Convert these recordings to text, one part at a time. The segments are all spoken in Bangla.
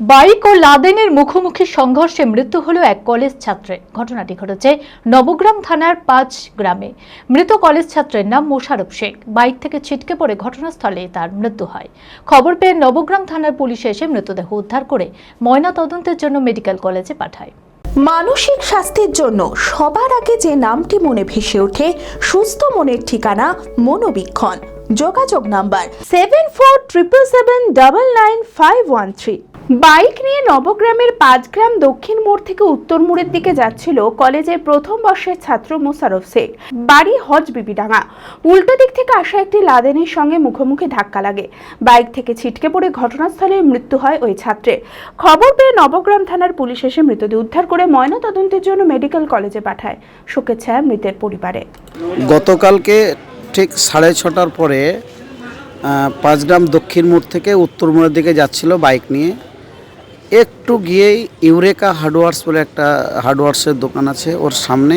বাইক ও লাদেনের মুখোমুখি সংঘর্ষে মৃত্যু হলো এক কলেজ ছাত্রের ঘটনাটি ঘটেছে নবগ্রাম থানার পাঁচ গ্রামে। মৃত কলেজ ছাত্রের নাম মোশারফ শেখ। বাইক থেকে ছিটকে পড়ে ঘটনাস্থলে তার মৃত্যু হয়। খবর পেয়ে নবগ্রাম থানার পুলিশ এসে মৃতদেহ উদ্ধার করে ময়না তদন্তের জন্য মেডিকেল কলেজে পাঠায়। মানসিক স্বাস্থ্যের জন্য সবার আগে যে নামটি মনে ভেসে ওঠে, সুস্থ মনের ঠিকানা মনোবীক্ষণ। যোগাযোগ number seven four triple seven double nine five one three bike নিয়ে নবগ্রামের পাঁচগ্রাম দক্ষিণ মোড় থেকে উত্তর মোড়ের দিকে যাচ্ছিল কলেজের প্রথম বর্ষের ছাত্র মোশারফ শেখ। বাড়ি হজ বিবিডাঙ্গা। উল্টো দিক থেকে আসা একটি লাদেনের সঙ্গে মুখোমুখি ধাক্কা লাগে। বাইক থেকে ছিটকে পড়ে ঘটনাস্থলে মৃত্যু হয় ওই ছাত্রের। খবর পেয়ে নবগ্রাম থানার পুলিশ এসে মৃতদেহ উদ্ধার করে ময়নাতদন্তের জন্য মেডিকেল কলেজে পাঠায়। শোকের ছায়া মৃতের পরিবারে। গতকালকে ঠিক সাড়ে ছটার পরে পাঁচগ্রাম দক্ষিণ মোড় থেকে উত্তর মোড়ের দিকে যাচ্ছিল বাইক নিয়ে। একটু গিয়েই ইউরেকা হার্ডওয়ার্স বলে একটা হার্ডওয়ার্সের দোকান আছে, ওর সামনে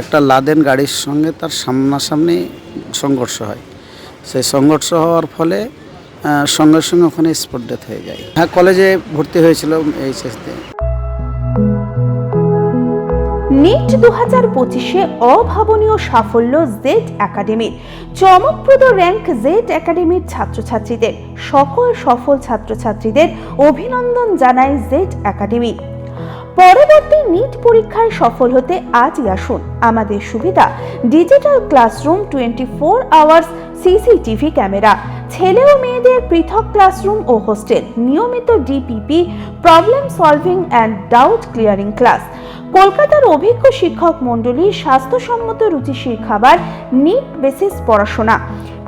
একটা লাদেন গাড়ির সঙ্গে তার সামনাসামনি সংঘর্ষ হয়। সেই সংঘর্ষ হওয়ার ফলে সঙ্গে সঙ্গে ওখানে স্পট ডেথ হয়ে যায়। হ্যাঁ কলেজে ভর্তি হয়েছিল এইচএসতে। নিট দু হাজার পঁচিশে অভাবনীয় সাফল্য জেড একাডেমির। চমকপ্রদ র্যাঙ্ক জেড একাডেমির ছাত্রছাত্রীদের, সকল সফল ছাত্রছাত্রীদের অভিনন্দন জানায় জেড একাডেমি। পরবর্তী নিট পরীক্ষায় সফল হতে আজই আসুন। আমাদের সুবিধা, digital classroom twenty four hours CCTV camera. ছেলে ও মেয়েদের পৃথক ক্লাসরুম ও হোস্টেল। নিয়মিত DPP problem solving and doubt clearing class কলকাতার অভিজ্ঞ শিক্ষক মণ্ডলী স্বাস্থ্যসম্মত রুচিশীল খাবার নিট বেসিস পড়াশোনা।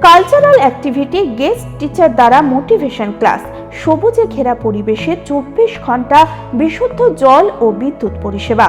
কালচারাল অ্যাক্টিভিটি গেস্ট টিচার দ্বারা মোটিভেশন ক্লাস সবুজে ঘেরা পরিবেশে চব্বিশ ঘণ্টা বিশুদ্ধ জল ও বিদ্যুৎ পরিষেবা।